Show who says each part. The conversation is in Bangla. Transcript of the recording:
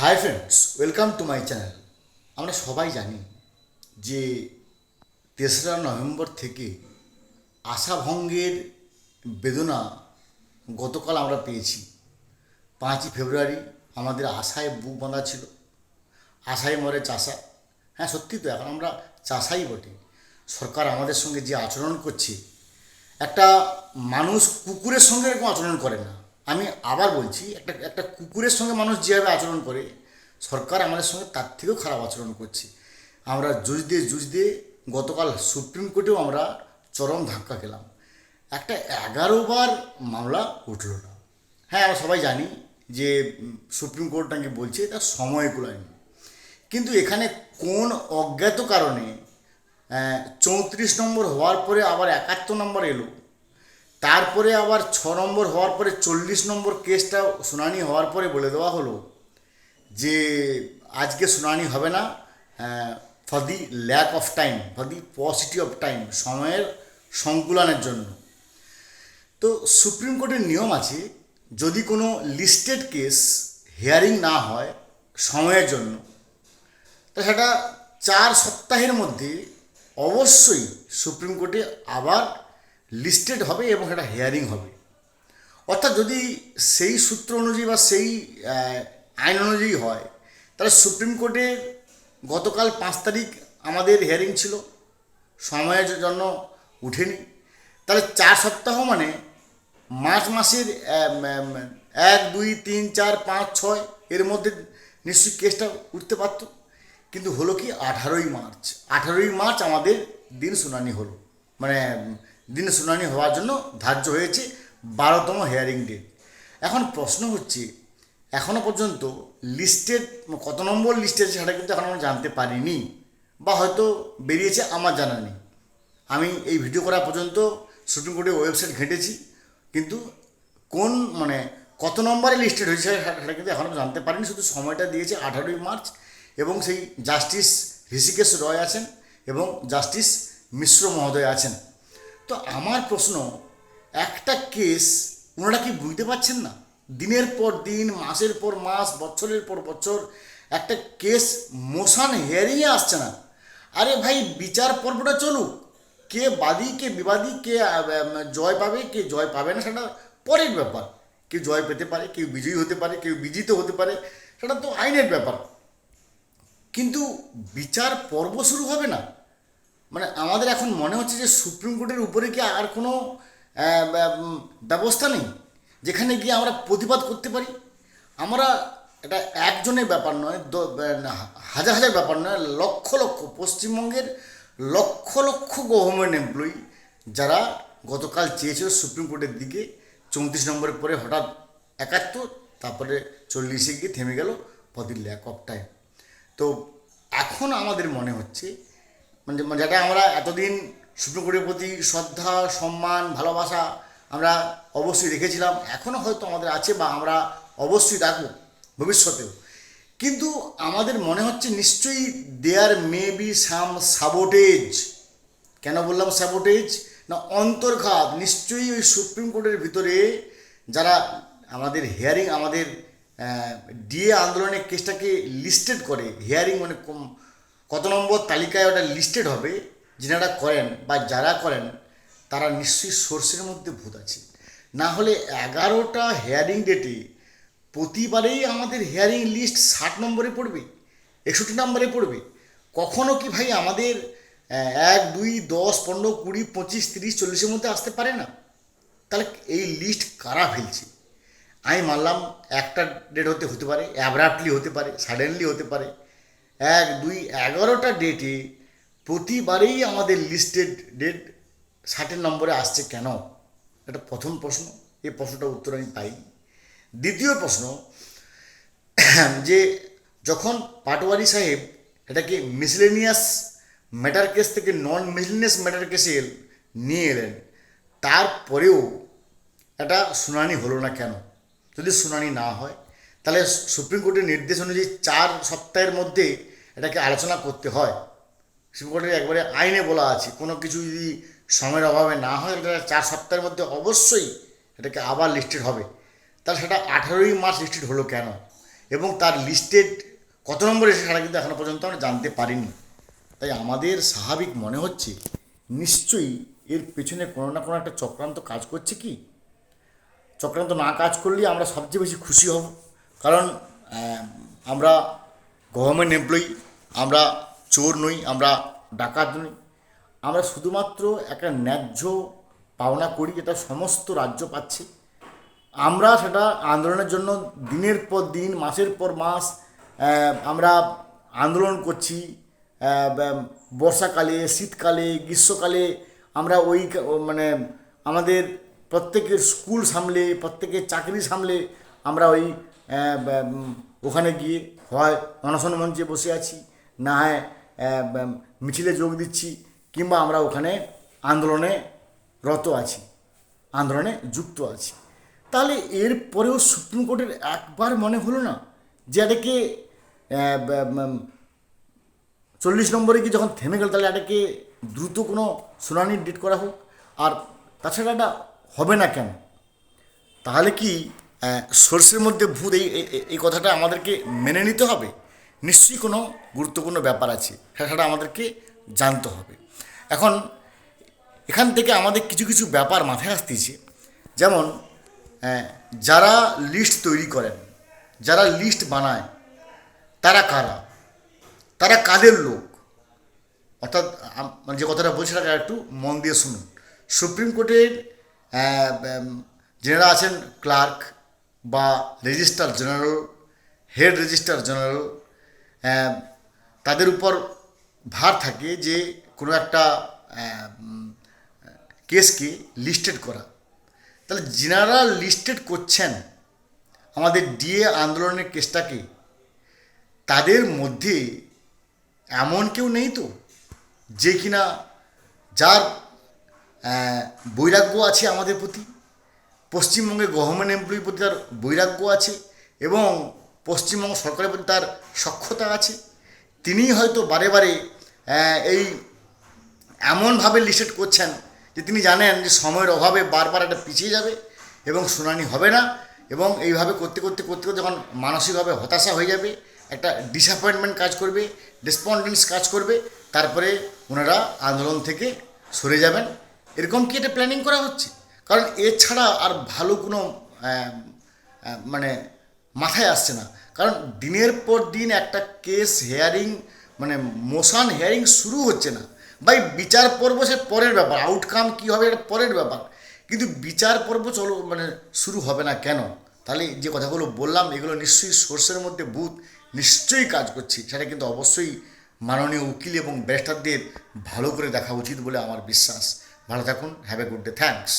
Speaker 1: Hi friends welcome to my channel আমরা সবাই জানি যে তেসরা নভেম্বর থেকে আশাভঙ্গের বেদনা গতকাল আমরা পেয়েছি। পাঁচই ফেব্রুয়ারি আমাদের আশায় বুক বাঁধা ছিল। আশায় মরে চাষা। হ্যাঁ সত্যি তো, এখন আমরা চাষাই বটে। সরকার আমাদের সঙ্গে যে আচরণ করছে, একটা মানুষ কুকুরের সঙ্গে এরকম আচরণ করে না। আমি আবার বলছি, একটা একটা কুকুরের সঙ্গে মানুষ যেভাবে আচরণ করে, সরকার আমাদের সঙ্গে তার থেকেও খারাপ আচরণ করছে। আমরা জুজতে দিয়ে গতকাল সুপ্রিম কোর্টেও আমরা চরম ধাক্কা খেলাম। একটা এগারো বার মামলা উঠল না। হ্যাঁ আমরা সবাই জানি যে সুপ্রিম কোর্ট নাকি বলছে তার সময় কুলায়নি। কিন্তু এখানে কোন অজ্ঞাত কারণে চৌত্রিশ নম্বর হওয়ার পরে আবার একাত্তর নম্বর এলো তারপরে আবার ছ নম্বর হওয়ার পরে চল্লিশ নম্বর কেসটা শুনানি হওয়ার পরে বলে দেওয়া হলো যে আজকে শুনানি হবে না for the lack of time for the paucity of time সময়ের সংকুলনের জন্য। তো সুপ্রিম কোর্টের নিয়ম আছে, যদি কোনো লিস্টেড কেস হিয়ারিং না হয় সময়ের জন্য, তো সেটা চার সপ্তাহের মধ্যে অবশ্যই সুপ্রিম কোর্টে আবার লিস্টেড হবে এবং সেটা হিয়ারিং হবে। অর্থাৎ যদি সেই সূত্র অনুযায়ী বা সেই আইন অনুযায়ী হয়, তাহলে সুপ্রিম কোর্টের গতকাল পাঁচ তারিখ আমাদের হিয়ারিং ছিল। সময়ের জন্য উঠেনি। তাহলে চার সপ্তাহ মানে মার্চ মাসের এক, দুই, তিন, চার, পাঁচ, ছয়, এর মধ্যে নিশ্চয়ই কেসটা উঠতে পারতো। কিন্তু হলো কি, আঠারোই মার্চ। আঠারোই মার্চ আমাদের দিন শুনানি হলো। মানে দিন শুনানি হওয়ার জন্য ধার্য হয়েছে বারোতম হেয়ারিং ডেট এখন প্রশ্ন হচ্ছে এখনও পর্যন্ত লিস্টেড কত নম্বর লিস্টেড সেটা কিন্তু এখন আমরা জানতে পারিনি বা হয়তো বেরিয়েছে আমার জানা নেই। আমি এই ভিডিও করা পর্যন্ত সুপ্রিম কোর্টের ওয়েবসাইট ঘেঁটেছি, কিন্তু কোন মানে কত নম্বরে লিস্টেড হয়েছে সেটা কিন্তু এখনও জানতে পারিনি, শুধু সময়টা দিয়েছে আঠারোই মার্চ এবং সেই জাস্টিস ঋষিকেশ রয় আছেন এবং জাস্টিস মিশ্র মহোদয় আছেন। তো আমার প্রশ্ন, একটা কেস ওনারা কি বুঝতে পারছেন না? দিনের পর দিন, মাসের পর মাস, বছরের পর বছর একটা কেস মোশন হেয়ারিংয়ে আসছে না। আরে ভাই, বিচার পর্বটা চলুক। কে বাদী, কে বিবাদী, কে জয় পাবে, কে জয় পাবে না, সেটা পরের ব্যাপার। কেউ জয় পেতে পারে, কেউ বিজয়ী হতে পারে, কেউ বিজিত হতে পারে, সেটা তো আইনের ব্যাপার। কিন্তু বিচার পর্ব শুরু হবে না। মানে আমাদের এখন মনে হচ্ছে যে সুপ্রিম কোর্টের উপরে কি আর কোনো ব্যবস্থা নেই? যেখানে গিয়ে আমরা প্রতিবাদ করতে পারি? আমরা এটা একজনের ব্যাপার নয় হাজার হাজার ব্যাপার নয়, লক্ষ লক্ষ, পশ্চিমবঙ্গের লক্ষ লক্ষ গভর্নমেন্ট এমপ্লয়ি যারা গতকাল চেয়েছিল সুপ্রিম কোর্টের দিকে চৌত্রিশ নম্বরের পরে হঠাৎ একাত্তর, তারপরে চল্লিশে গিয়ে থেমে গেল অফ টাইম তো এখন আমাদের মনে হচ্ছে মানে যেটা আমরা এতদিন সুপ্রিম কোর্টের প্রতি শ্রদ্ধা, সম্মান, ভালোবাসা আমরা অবশ্যই রেখেছিলাম এখনও হয়তো আমাদের আছে বা আমরা অবশ্যই রাখব ভবিষ্যতেও। কিন্তু আমাদের মনে হচ্ছে নিশ্চয়ই দেয়ার মে বি সাম সাবোটেজ কেন বললাম স্যাবোটেজ না, অন্তর্ঘাত। নিশ্চয়ই ওই সুপ্রিম কোর্টের ভিতরে যারা আমাদের হিয়ারিং আমাদের ডিএ আন্দোলনের কেসটাকে লিস্টেড করে হিয়ারিং মানে কত নম্বর তালিকায় ওটা লিস্টেড হবে, যেনারা করেন বা যারা করেন, তারা নিশ্চয়ই সোর্সের মধ্যে ভূত আছে। না হলে এগারোটা হেয়ারিং ডেটে প্রতিবারেই আমাদের হেয়ারিং লিস্ট ষাট নম্বরে পড়বে, একষট্টি নম্বরে পড়বে। কখনো কি ভাই আমাদের এক, দুই, দশ, পনেরো, কুড়ি, পঁচিশ, তিরিশ, চল্লিশের মধ্যে আসতে পারে না? তাহলে এই লিস্ট কারা ফেলছে? আমি মানলাম একটা ডেট হতে হতে পারে অ্যাব্রাপ্টলি হতে পারে সাডেনলি হতে পারে। এক, দুই, এগারোটা ডেটে প্রতিবারেই আমাদের লিস্টেড ডেট ষাটের নম্বরে আসছে কেন? এটা প্রথম প্রশ্ন। এই প্রশ্নটার উত্তর আমি পাই দ্বিতীয় প্রশ্ন, যে যখন পাটোয়ারি সাহেব এটাকে মিসলেনিয়াস ম্যাটার কেস থেকে নন মিসলেনিয়াস ম্যাটার কেসে নিয়ে এলেন, তারপরেও এটা শুনানি হলো না কেন? যদি শুনানি না হয়, তাহলে সুপ্রিম কোর্টের নির্দেশ অনুযায়ী চার সপ্তাহের মধ্যে এটাকে আলোচনা করতে হয়। সুপ্রিম কোর্টের একবারে আইনে বলা আছে। কোনো কিছু যদি সময়ের অভাবে না হয় এটা চার সপ্তাহের মধ্যে অবশ্যই এটাকে আবার লিস্টেড হবে। তাহলে সেটা আঠারোই মার্চ লিস্টেড হলো কেন? এবং তার লিস্টেড কত নম্বর এসে সেটা কিন্তু এখনও পর্যন্ত আমরা জানতে পারিনি। তাই আমাদের স্বাভাবিক মনে হচ্ছে, নিশ্চয়ই এর পেছনে কোনো না কোনো একটা চক্রান্ত কাজ করছে কি? চক্রান্ত না কাজ করলেই আমরা সবচেয়ে বেশি খুশি হব। কারণ আমরা গভর্নমেন্ট এমপ্লয়ি আমরা চোর নই, আমরা ডাকাত নই। আমরা শুধুমাত্র একটা ন্যায্য পাওনা করি যেটা সমস্ত রাজ্য পাচ্ছে। আমরা সেটা আন্দোলনের জন্য দিনের পর দিন, মাসের পর মাস আমরা আন্দোলন করছি। বর্ষাকালে, শীতকালে, গ্রীষ্মকালে আমরা ওই মানে আমাদের প্রত্যেকের স্কুল সামলে, প্রত্যেকের চাকরি সামলে আমরা ওই ওখানে গিয়ে হয়, অনশন মঞ্চে বসে আছি। না হয় মিছিলে যোগ দিচ্ছি কিংবা আমরা ওখানে আন্দোলনে রত আছি আন্দোলনে যুক্ত আছি। তাহলে এর পরেও সুপ্রিম কোর্টের একবার মনে হলো না যে এটাকে চল্লিশ নম্বরে কি যখন থেমে গেল তাহলে এটাকে দ্রুত কোনো শুনানির ডেট করা হোক? আর তাছাড়া এটা হবে না কেন? তাহলে কি আহ, সর্ষের মধ্যে ভূত এই- এই কথাটা আমাদেরকে মেনে নিতে হবে? নিশ্চয়ই কোনো গুরুত্বপূর্ণ ব্যাপার আছে। সেটা আমাদেরকে জানতে হবে। এখন এখান থেকে আমাদের কিছু কিছু ব্যাপার মাথায় আসতেছে। যেমন যারা লিস্ট তৈরি করেন, যারা লিস্ট বানায়, তারা কারা? তারা কাদের লোক? অর্থাৎ মানে যে কথাটা বলছি সেটা একটু মন দিয়ে শুনুন। সুপ্রিম কোর্টের যারা আছেন ক্লার্ক বা registrar general, head registrar general তাদের উপর ভার থাকে যে কোনো একটা কেসকে লিস্টেড করা। তাহলে যিনারা লিস্টেড করছেন আমাদের ডিএ আন্দোলনের কেসটাকে, তাদের মধ্যে এমন কেউ নেই তো, যে কিনা যার বৈরাগ্য আছে আমাদের প্রতি, পশ্চিমবঙ্গে গভর্নমেন্ট এমপ্লয়ির প্রতি তার বৈরাগ্য আছে এবং পশ্চিমবঙ্গ সরকারের প্রতি তার সক্ষতা আছে। তিনিই হয়তো বারে বারে এই এমনভাবে লিস্টেড করছেন যে তিনি জানেন যে সময়ের অভাবে বারবার এটা পিছিয়ে যাবে এবং শুনানি হবে না এবং এইভাবে করতে করতে করতে করতে যখন মানসিকভাবে হতাশা হয়ে যাবে, একটা ডিসঅ্যাপয়েন্টমেন্ট কাজ করবে ডিসপন্ডেন্স কাজ করবে, তারপরে ওনারা আন্দোলন থেকে সরে যাবেন। এরকম কি এটা প্ল্যানিং করা হচ্ছে? কারণ এছাড়া আর ভালো কোনো মানে মাথায় আসছে না। কারণ দিনের পর দিন একটা কেস হেয়ারিং মানে মোশন হেয়ারিং শুরু হচ্ছে না। ভাই, বিচার পর্ব সে পরের ব্যাপার। আউটকাম কী হবে এটা পরের ব্যাপার। কিন্তু বিচার পর্ব চলো মানে শুরু হবে না কেন? তাহলে যে কথাগুলো বললাম, এগুলো নিশ্চয়ই সোর্সের মধ্যে বুথ নিশ্চয়ই কাজ করছে। সেটা কিন্তু অবশ্যই মাননীয় উকিল এবং ব্যারিস্টারদের ভালো করে দেখা উচিত বলে আমার বিশ্বাস। ভালো থাকুন। Have a good day thanks